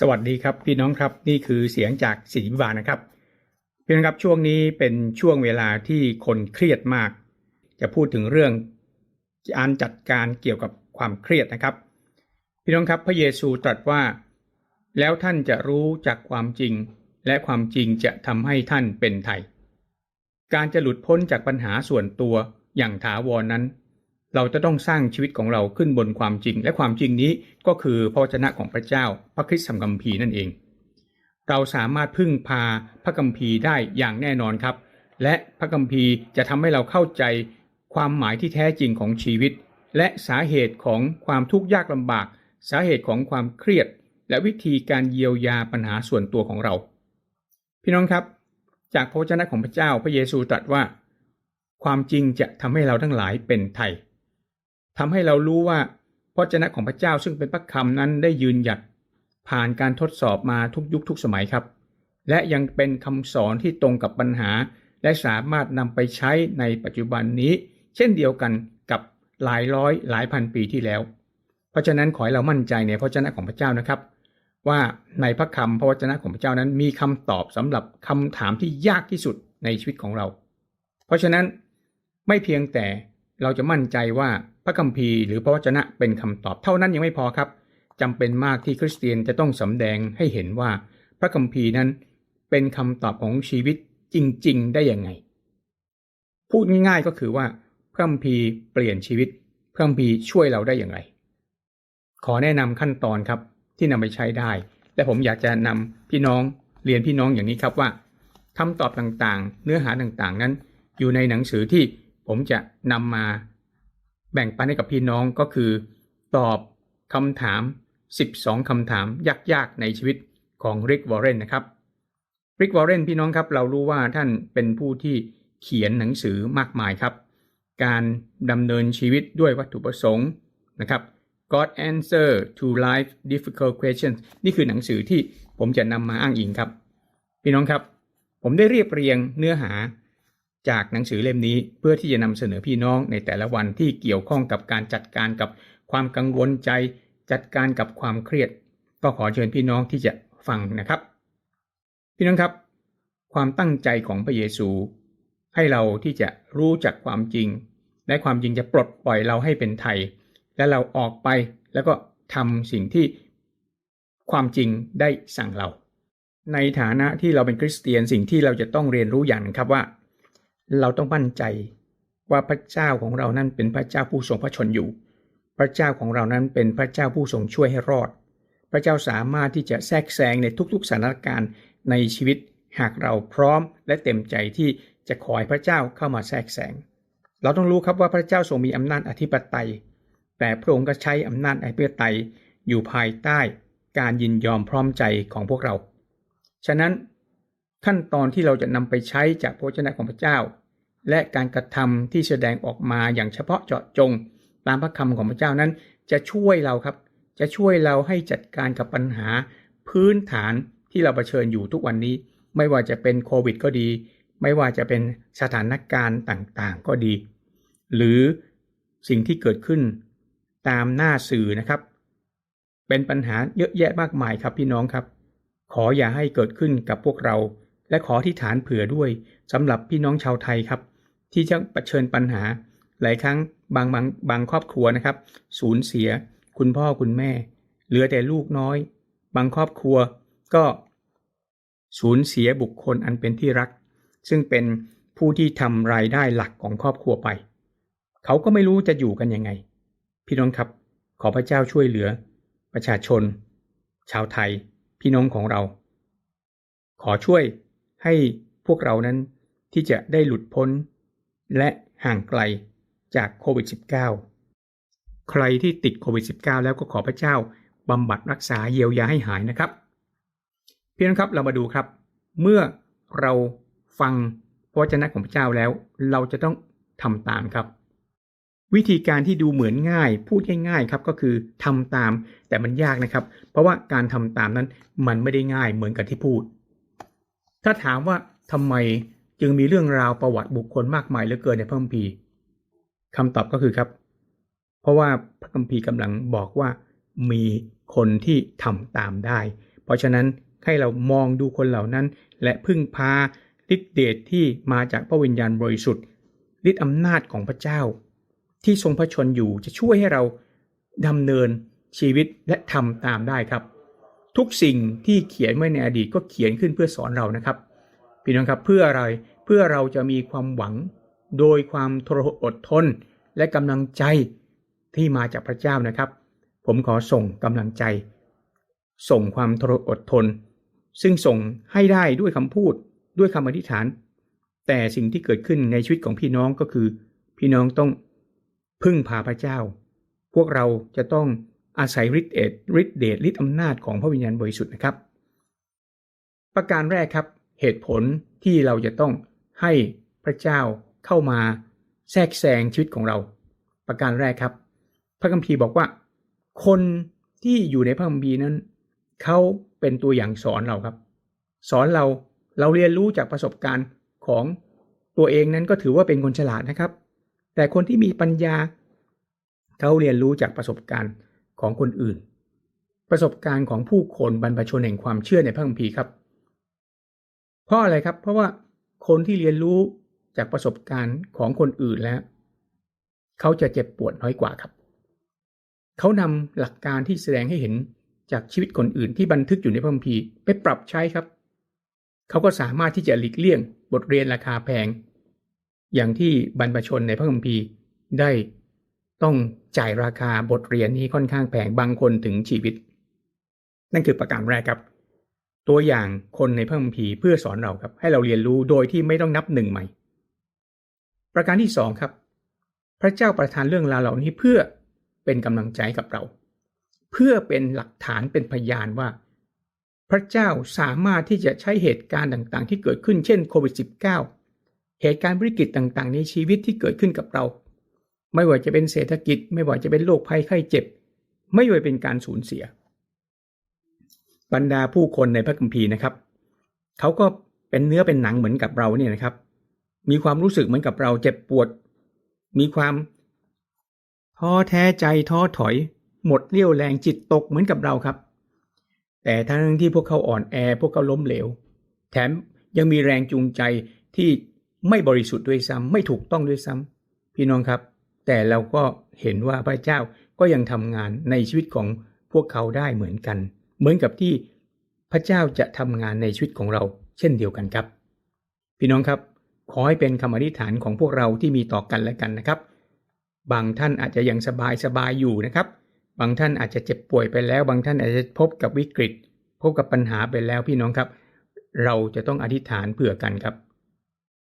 สวัสดีครับพี่น้องครับนี่คือเสียงจากศริวิบานะครับพี่น้องครับช่วงนี้เป็นช่วงเวลาที่คนเครียดมาก จะพูดถึงเรื่องการจัดการเกี่ยวกับความเครียดนะครับ พี่น้องครับพระเยซูตรัสว่า แล้วท่านจะรู้จากความจริง และความจริงจะทำให้ท่านเป็นไทย การจะหลุดพ้นจากปัญหาส่วนตัวอย่างถาวรนนั้น เราจะต้องสร้างชีวิตของเราขึ้นบนความจริง และความจริงนี้ก็คือพระวจนะของพระเจ้าพระคริสต์ธรรมคัมภีนั่นเอง เราสามารถพึ่งพาพระคัมภีได้อย่างแน่นอนครับ และพระคัมภีจะทำให้เราเข้าใจความหมายที่แท้จริงของชีวิต และสาเหตุของความทุกข์ยากลำบาก สาเหตุของความเครียด และวิธีการเยียวยาปัญหาส่วนตัวของเรา พี่น้องครับ จากพระวจนะของพระเจ้าพระเยซูตรัสว่า ความจริงจะทำให้เราทั้งหลายเป็นไทย ทำให้เรารู้ว่าพระวจนะของพระเจ้าซึ่งเป็นพระคำนั้นได้ยืนหยัดผ่านการทดสอบมาทุกยุคทุกสมัยครับ และยังเป็นคำสอนที่ตรงกับปัญหา และสามารถนำไปใช้ในปัจจุบันนี้ เช่นเดียวกันกับหลายร้อยหลายพันปีที่แล้ว เพราะฉะนั้นขอให้เรามั่นใจในพระวจนะของพระเจ้านะครับ ว่าในพระคำพระวจนะของพระเจ้านั้น มีคำตอบสำหรับคำถามที่ยากที่สุดในชีวิตของเรา เพราะฉะนั้นไม่เพียงแต่ เราจะมั่นใจว่าพระคัมภีร์หรือพระวจนะเป็นคำตอบเท่านั้นยังไม่พอครับจำเป็นมากที่คริสเตียนจะต้องสำแดงให้เห็นว่าพระคัมภีร์นั้นเป็นคำตอบของชีวิตจริง ๆ ได้ยังไง พูดง่ายๆก็คือว่าพระคัมภีร์เปลี่ยนชีวิต พระคัมภีร์ช่วยเราได้อย่างไร ขอแนะนำขั้นตอนครับที่นำไปใช้ได้ และผมอยากจะนำพี่น้องเรียนพี่น้องอย่างนี้ครับว่าคำตอบต่างๆ เนื้อหาต่างๆนั้น อยู่ในหนังสือที่ ผมจะนำมาแบ่งปันให้กับพี่น้องก็คือ ตอบคำถาม 12 คำถามยากๆ ในชีวิตของริกวอร์เรนนะครับริกวอร์เรนพี่น้องครับ เรารู้ว่าท่านเป็นผู้ที่เขียนหนังสือมากมายครับ การดำเนินชีวิตด้วยวัตถุประสงค์นะครับ God Answer to Life Difficult Questions นี่คือหนังสือที่ผมจะนำมาอ้างอิงครับ พี่น้องครับ ผมได้เรียบเรียงเนื้อหา จากหนังสือเล่มนี้เพื่อที่จะนำเสนอพี่น้องในแต่ละวันที่เกี่ยวข้องกับการจัดการกับความกังวลใจ จัดการกับความเครียด ก็ขอเชิญพี่น้องที่จะฟังนะครับ พี่น้องครับ ความตั้งใจของพระเยซู ให้เราที่จะรู้จักความจริง และความจริงจะปลดปล่อยเราให้เป็นไทย และเราออกไปแล้วก็ทำสิ่งที่ความจริงได้สั่งเรา ในฐานะที่เราเป็นคริสเตียนสิ่งที่เราจะต้องเรียนรู้อย่างนึงครับว่า เราต้องมั่นใจว่าพระเจ้าของเรานั้นเป็นพระเจ้าผู้ทรงพระชนอยู่ พระเจ้าของเรานั้นเป็นพระเจ้าผู้ทรงช่วยให้รอด พระเจ้าสามารถที่จะแทรกแซงในทุกๆสถานการณ์ในชีวิต หากเราพร้อมและเต็มใจที่จะขอให้พระเจ้าเข้ามาแทรกแซง เราต้องรู้ครับว่าพระเจ้าทรงมีอำนาจอธิปไตย แต่พระองค์ก็ใช้อำนาจอธิปไตยอยู่ภายใต้ การยินยอมพร้อมใจของพวกเรา ฉะนั้น ขั้นตอนที่เราจะนำไปใช้จากพระเจ้าของพระเจ้า และการกระทำที่แสดงออกมาอย่างเฉพาะเจาะจง ตามพระคำของพระเจ้านั้น จะช่วยเราครับ จะช่วยเราให้จัดการกับปัญหา พื้นฐานที่เราเผชิญอยู่ทุกวันนี้ ไม่ว่าจะเป็นโควิดก็ดี ไม่ว่าจะเป็นสถานการณ์ต่างๆ ก็ดี หรือสิ่งที่เกิดขึ้นตามหน้าสื่อนะครับ เป็นปัญหาเยอะแยะมากมายครับพี่น้องครับ ขออย่าให้เกิดขึ้นกับพวกเรา และขอที่ฐานเผื่อด้วยสำหรับพี่น้องชาวไทยครับ ที่จะะเผชิญปัญหา หลายครั้งบางบางบางครอบครัวนะครับ สูญเสีย คุณพ่อคุณแม่ เหลือแต่ลูกน้อย บางครอบครัวก็สูญเสียบุคคลอันเป็นที่รัก ซึ่งเป็นผู้ที่ทำรายได้หลักของครอบครัวไป เขาก็ไม่รู้จะอยู่กันยังไง พี่น้องครับ ขอพระเจ้าช่วยเหลือ ประชาชน ชาวไทย พี่น้องของเรา ขอช่วย ให้พวกเรานั้นที่จะได้หลุดพ้น และห่างไกลจากโควิด -19 ใครที่ติดโควิด -19 แล้วก็ขอพระเจ้าบำบัดรักษาเยียวยาให้หายนะครับ เพี่น้องครับเรามาดูครับ เมื่อเราฟังพระวจนะของพระเจ้าแล้ว เราจะต้องทำตามครับ วิธีการที่ดูเหมือนง่าย พูดง่ายๆครับก็คือทำตามแต่มันยากนะครับ เพราะว่าการทำตามนั้นมันไม่ได้ง่ายเหมือนกับที่พูด ถ้าถามว่าทำไมจึงมีเรื่องราวประวัติบุคคลมากมายเหลือเกินในพระคัมภีร์คำตอบก็คือครับ เพราะว่าพระคัมภีร์กำลังบอกว่ามีคนที่ทำตามได้ เพราะฉะนั้นให้เรามองดูคนเหล่านั้น และพึ่งพาฤทธิเดชที่มาจากพระวิญญาณบริสุทธิ์ฤทธิอำนาจของพระเจ้า ที่ทรงพระชนอยู่จะช่วยให้เราดำเนินชีวิตและทำตามได้ครับ ทุกสิ่งที่เขียนไว้ในอดีตก็เขียนขึ้นเพื่อสอนเรานะครับ พี่น้องครับเพื่ออะไรเพื่อเราจะมีความหวังโดยความทรหดอดทน และกำลังใจที่มาจากพระเจ้านะครับ ผมขอส่งกำลังใจ ส่งความทรหดอดทน ซึ่งส่งให้ได้ด้วยคำพูดด้วยคำอธิษฐาน แต่สิ่งที่เกิดขึ้นในชีวิตของพี่น้องก็คือ พี่น้องต้องพึ่งพาพระเจ้า พวกเราจะต้อง อาศัยฤทธิ์เดชฤทธิ์เดชฤทธิ์อำนาจของพระวิญญาณบริสุทธิ์นะครับ ประการแรกครับเหตุผลที่เราจะต้องให้พระเจ้าเข้ามาแทรกแซงชีวิตของเรา ประการแรกครับ พระคัมภีร์บอกว่า คนที่อยู่ในพระคัมภีร์นั้นเขาเป็นตัวอย่างสอนเราครับ สอนเราเราเรียนรู้จากประสบการณ์ของตัวเองนั้นก็ถือว่าเป็นคนฉลาดนะครับ แต่คนที่มีปัญญาเขาเรียนรู้จากประสบการณ์ ของคนอื่น ประสบการณ์ของผู้คนบรรพชนแห่งความเชื่อในพระคัมภีร์ครับ เพราะอะไรครับเพราะว่าคนที่เรียนรู้จากประสบการณ์ของคนอื่นแล้ว เขาจะเจ็บปวดน้อยกว่าครับ เขานำหลักการที่แสดงให้เห็นจากชีวิตคนอื่นที่บันทึกอยู่ในพระคัมภีร์ไปปรับใช้ครับ เขาก็สามารถที่จะหลีกเลี่ยงบทเรียนราคาแพง อย่างที่บรรพชนในพระคัมภีร์ได้ ต้องจ่ายราคาบทเรียนนี้ค่อนข้างแพงบางคนถึงชีวิต นั่นคือประการแรกครับ ตัวอย่างคนในพระคัมภีร์เพื่อสอนเราครับ ให้เราเรียนรู้โดยที่ไม่ต้องนับหนึ่งใหม่ ประการที่สองครับ พระเจ้าประทานเรื่องราวเหล่านี้เพื่อเป็นกำลังใจกับเรา เพื่อเป็นหลักฐานเป็นพยานว่า พระเจ้าสามารถที่จะใช้เหตุการณ์ต่างๆ ที่เกิดขึ้นเช่นโควิด -19 เหตุการณ์วิกฤตต่างๆ ในชีวิตที่เกิดขึ้นกับเรา ไม่ว่าจะเป็นเศรษฐกิจ ไม่ว่าจะเป็นโรคภัยไข้เจ็บ ไม่ว่าเป็นการสูญเสีย บรรดาผู้คนในพระคัมภีร์นะครับเขาก็เป็นเนื้อเป็นหนังเหมือนกับเราเนี่ยนะครับ มีความรู้สึกเหมือนกับเราเจ็บปวด มีความท้อแท้ใจท้อถอย หมดเรี่ยวแรงจิตตกเหมือนกับเราครับ แต่ทั้งที่พวกเขาอ่อนแอพวกเขาล้มเหลว แถมยังมีแรงจูงใจที่ไม่บริสุทธิ์ด้วยซ้ำไม่ถูกต้องด้วยซ้ำพี่น้องครับ แต่เราก็เห็นว่าพระเจ้าก็ยังทำงานในชีวิตของพวกเขาได้เหมือนกัน เหมือนกับที่พระเจ้าจะทำงานในชีวิตของเรา เช่นเดียวกันครับ พี่น้องครับ ขอให้เป็นคำอธิษฐานของพวกเราที่มีต่อกันและกันนะครับ บางท่านอาจจะยังสบายสบายอยู่นะครับ บางท่านอาจจะเจ็บป่วยไปแล้ว บางท่านอาจจะพบกับวิกฤต พบกับปัญหาไปแล้วพี่น้องครับ เราจะต้องอธิษฐานเผื่อกันครับ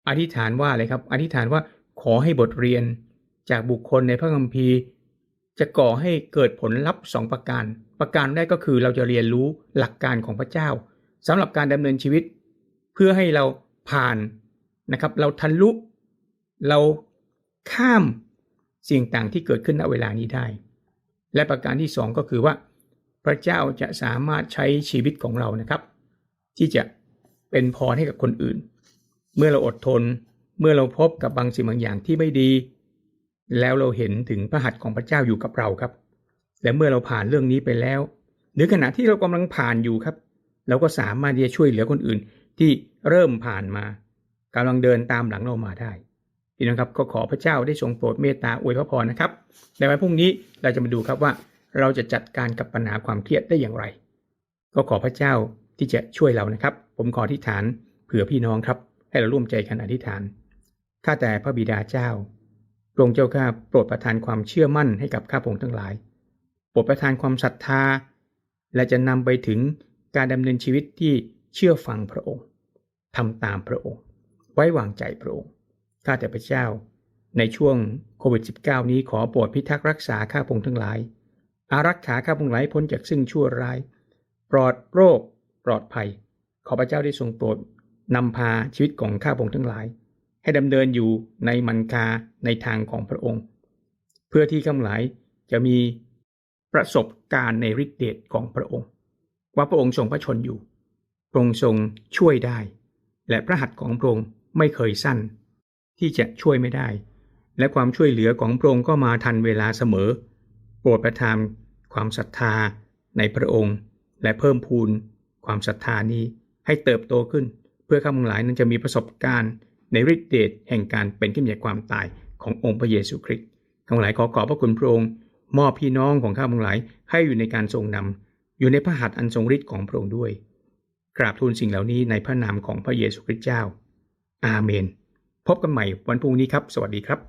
อธิษฐานว่าอะไรครับ อธิษฐานว่าขอให้บทเรียน จากบุคคลในพระคัมภีร์ จะก่อให้เกิดผลลัพธ์สองประการ ประการแรกก็คือเราจะเรียนรู้หลักการของพระเจ้าสำหรับการดำเนินชีวิต เพื่อให้เราผ่านนะครับ เราทะลุเราข้ามสิ่งต่างที่เกิดขึ้นณเวลานี้ได้ และประการที่สองก็คือว่า พระเจ้าจะสามารถใช้ชีวิตของเรานะครับ ที่จะเป็นพรให้กับคนอื่น เมื่อเราอดทน เมื่อเราพบกับบางสิ่งบางอย่างที่ไม่ดี แล้วเราเห็นถึงพระหัตถ์ของพระเจ้าอยู่กับเราครับ และเมื่อเราผ่านเรื่องนี้ไปแล้ว หรือขณะที่เรากำลังผ่านอยู่ครับ เราก็สามารถที่จะช่วยเหลือคนอื่นที่เริ่มผ่านมากำลังเดินตามหลังเรามาได้พี่น้องครับก็ขอพระเจ้าได้ทรงโปรดเมตตาอวยพระพรนะครับในวันพรุ่งนี้เราจะมาดูครับว่าเราจะจัดการกับปัญหาความเครียดได้อย่างไร ก็ขอพระเจ้าที่จะช่วยเรานะครับ ผมขออธิษฐานเผื่อพี่น้องครับ ให้เราร่วมใจกันอธิษฐานข้าแต่พระบิดาเจ้า พระองค์เจ้าข้าโปรดประทานความเชื่อมั่นให้กับข้าพงทั้งหลาย โปรดประทานความศรัทธา และจะนำไปถึงการดำเนินชีวิตที่เชื่อฟังพระองค์ทำตามพระองค์ ไว้วางใจพระองค์ ข้าแต่พระเจ้า ในช่วงโควิด -19 นี้ขอโปรดพิทักษ์รักษาข้าพงทั้งหลาย อารักขาข้าพงหลายพ้นจากซึ่งชั่วร้าย ปลอดโรค ปลอดภัย ขอพระเจ้าได้ทรงโปรดนำพาชีวิตของข้าพงทั้งหลาย ให้ดำเนินอยู่ในมันคาในทางของพระองค์ เพื่อที่ข้างหลายจะมีประสบการณ์ในฤทธิเดชของพระองค์ ว่าพระองค์ทรงพระชนอยู่ พระองค์ทรงช่วยได้ และพระหัตถ์ของพระองค์ไม่เคยสั้น ที่จะช่วยไม่ได้ และความช่วยเหลือของพระองค์ก็มาทันเวลาเสมอ โปรดประทานความศรัทธาในพระองค์ และเพิ่มพูนความศรัทธานี้ให้เติบโตขึ้น เพื่อข้าพงหลายนั้นจะมีประสบการณ์ ในฤทธิเดชแห่งการเป็นขึ้นจากความตายขององค์พระเยซูคริสต์ข้าพงหลายขอขอบพระคุณพระองค์มอบพี่น้องของข้าพงหลายให้อยู่ในการทรงนำอยู่ในพระหัตถ์อันทรงฤทธิ์ของพระองค์ด้วย กราบทูลสิ่งเหล่านี้ในพระนามของพระเยซูคริสต์เจ้า อาเมน พบกันใหม่วันพรุ่งนี้ครับ สวัสดีครับ